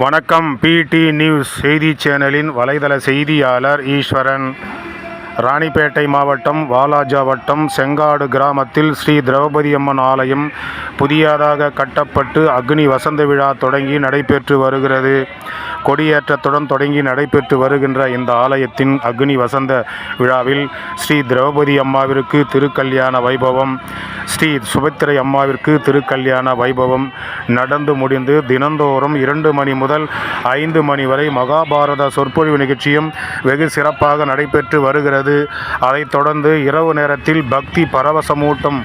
வணக்கம். பிடி நியூஸ் செய்தி சேனலின் வலைதள செய்தியாளர் ஈஸ்வரன். ராணிப்பேட்டை மாவட்டம் வாலாஜா வட்டம் செங்காடு கிராமத்தில் ஸ்ரீ திரௌபதி அம்மன் ஆலயம் புதியதாக கட்டப்பட்டு அக்னி வசந்த விழா தொடங்கி நடைபெற்று வருகிறது. கொடியேற்றத்துடன் தொடங்கி நடைபெற்று வருகின்ற இந்த ஆலயத்தின் அக்னி வசந்த விழாவில் ஸ்ரீ திரௌபதி அம்மாவிற்கு திருக்கல்யாண வைபவம் ஸ்ரீ சுபத்திரை அம்மாவிற்கு திருக்கல்யாண வைபவம் நடந்து முடிந்து தினந்தோறும் இரண்டு மணி முதல் ஐந்து மணி வரை மகாபாரத சொற்பொழிவு நிகழ்ச்சியும் வெகு சிறப்பாக நடைபெற்று வருகிறது. அதைத் தொடர்ந்து இரவு நேரத்தில் பக்தி பரவசமூட்டும்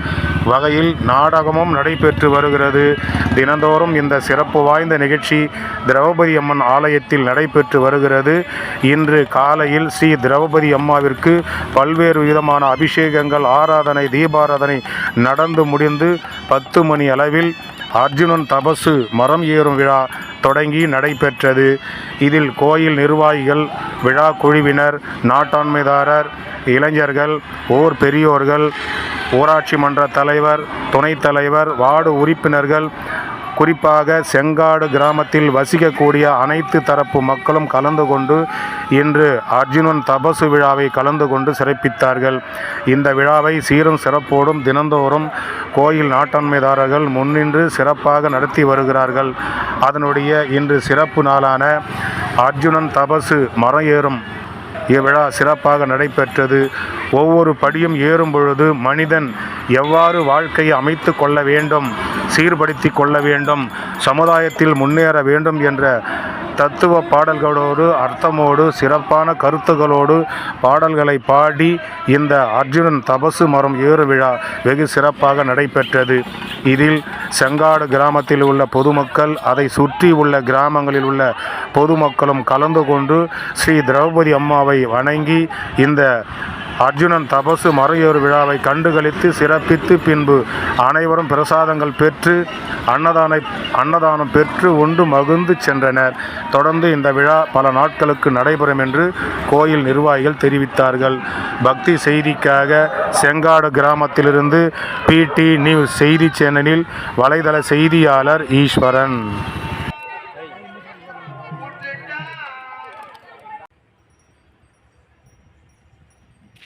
வகையில் நாடகமும் நடைபெற்று வருகிறது. தினந்தோறும் இந்த சிறப்பு வாய்ந்த நிகழ்ச்சி திரௌபதி அம்மன் ஆலயத்தில் நடைபெற்று வருகிறது. இன்று காலையில் ஸ்ரீ திரௌபதி அம்மாவிற்கு பல்வேறு விதமான அபிஷேகங்கள் ஆராதனை தீபாராதனை நடந்து முடிந்து பத்து மணி அளவில் அர்ஜுனன் தபசு மரம் ஏறும் விழா தொடங்கி நடைபெற்றது. இதில் கோயில் நிர்வாகிகள் விழா குழுவினர் நாட்டாண்மைதாரர் இளைஞர்கள் ஓர் பெரியோர்கள் ஊராட்சி மன்ற தலைவர் துணைத் தலைவர் வார்டு உறுப்பினர்கள் குறிப்பாக செங்காடு கிராமத்தில் வசிக்கக்கூடிய அனைத்து தரப்பு மக்களும் கலந்து கொண்டு இன்று அர்ஜுனன் தபசு விழாவை கலந்து கொண்டு சிறப்பித்தார்கள். இந்த விழாவை சீரும் சிறப்போடும் தினந்தோறும் கோயில் நாட்டாண்மைதாரர்கள் முன்னின்று சிறப்பாக நடத்தி வருகிறார்கள். அதனுடைய இன்று சிறப்பு நாளான அர்ஜுனன் தபசு மரம் ஏறும் இவ்விழா சிறப்பாக நடைபெற்றது. ஒவ்வொரு படியும் ஏறும் பொழுது மனிதன் எவ்வாறு வாழ்க்கையை அமைத்து கொள்ள வேண்டும் சீர்படுத்தி கொள்ள வேண்டும் சமுதாயத்தில் முன்னேற வேண்டும் என்ற தத்துவ பாடல்களோடு அர்த்தமோடு சிறப்பான கருத்துகளோடு பாடல்களை பாடி இந்த அர்ஜுனன் தபசு மரம் ஏறு விழா வெகு சிறப்பாக நடைபெற்றது. இதில் செங்காடு கிராமத்தில் உள்ள பொதுமக்கள் அதை சுற்றி உள்ள கிராமங்களில் உள்ள பொதுமக்களும் கலந்து கொண்டு ஸ்ரீ திரௌபதி அம்மாவை வணங்கி இந்த அர்ஜுனன் தபசு மறையோர் விழாவை கண்டுகளித்து சிறப்பித்து பின்பு அனைவரும் பிரசாதங்கள் பெற்று அன்னதானை அன்னதானம் பெற்று உண்டு மகிழ்ந்து சென்றனர். தொடர்ந்து இந்த விழா பல நாட்களுக்கு நடைபெறும் என்று கோயில் நிர்வாகிகள் தெரிவித்தார்கள். பக்தி செய்திக்காக செங்காடு கிராமத்திலிருந்து பிடி நியூஸ் செய்தி சேனலில் வலைதள செய்தியாளர் ஈஸ்வரன்.